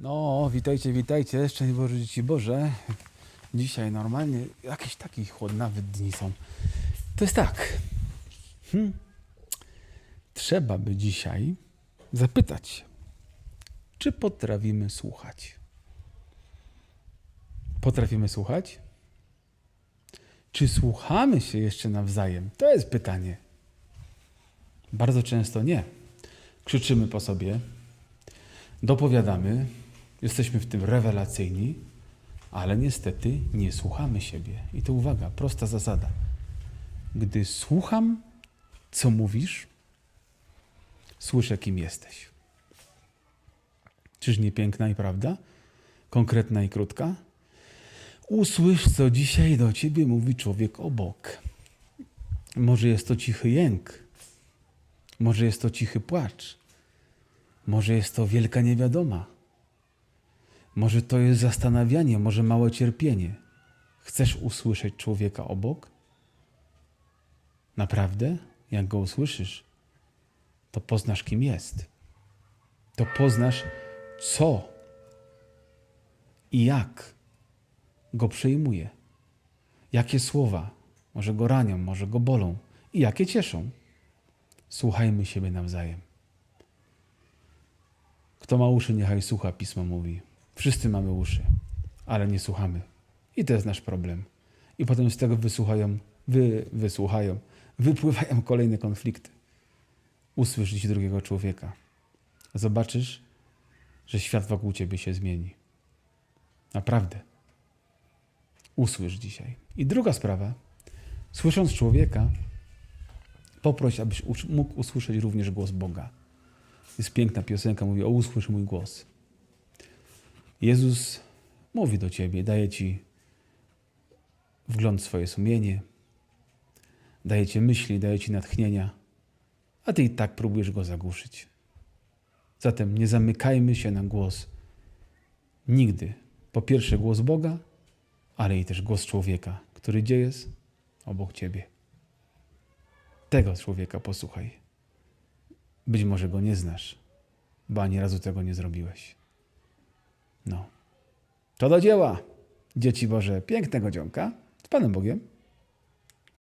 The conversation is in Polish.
No, witajcie, witajcie. Szczęść Boże, dzieci Boże. Dzisiaj normalnie jakieś takie chłodnawe dni są. To jest tak. Hmm. Trzeba by dzisiaj zapytać się, czy potrafimy słuchać. Potrafimy słuchać? Czy słuchamy się jeszcze nawzajem? To jest pytanie. Bardzo często nie. Krzyczymy po sobie, dopowiadamy, jesteśmy w tym rewelacyjni, ale niestety nie słuchamy siebie. I to uwaga, prosta zasada. Gdy słucham, co mówisz, słyszę, kim jesteś. Czyż nie piękna i prawda? Konkretna i krótka? Usłysz, co dzisiaj do ciebie mówi człowiek obok. Może jest to cichy jęk, może jest to cichy płacz, może jest to wielka niewiadoma, może to jest zastanawianie, może małe cierpienie. Chcesz usłyszeć człowieka obok? Naprawdę? Jak go usłyszysz, to poznasz, kim jest. To poznasz, co i jak go przejmuje. Jakie słowa może go ranią, może go bolą i jakie cieszą. Słuchajmy siebie nawzajem. Kto ma uszy, niechaj słucha, pismo mówi. Wszyscy mamy uszy, ale nie słuchamy. I to jest nasz problem. I potem z tego wysłuchają, wy, wysłuchają, wypływają kolejne konflikty. Usłysz dziś drugiego człowieka. Zobaczysz, że świat wokół ciebie się zmieni. Naprawdę. Usłysz dzisiaj. I druga sprawa. Słysząc człowieka, poproś, abyś mógł usłyszeć również głos Boga. Jest piękna piosenka, mówi o usłysz mój głos. Jezus mówi do ciebie, daje ci wgląd w swoje sumienie, daje ci myśli, daje ci natchnienia, a ty i tak próbujesz go zagłuszyć. Zatem nie zamykajmy się na głos nigdy. Po pierwsze głos Boga, ale i też głos człowieka, który gdzie jest? Obok ciebie. Tego człowieka posłuchaj. Być może go nie znasz, bo ani razu tego nie zrobiłeś. No. To do dzieła, dzieci Boże, pięknego dzionka z Panem Bogiem.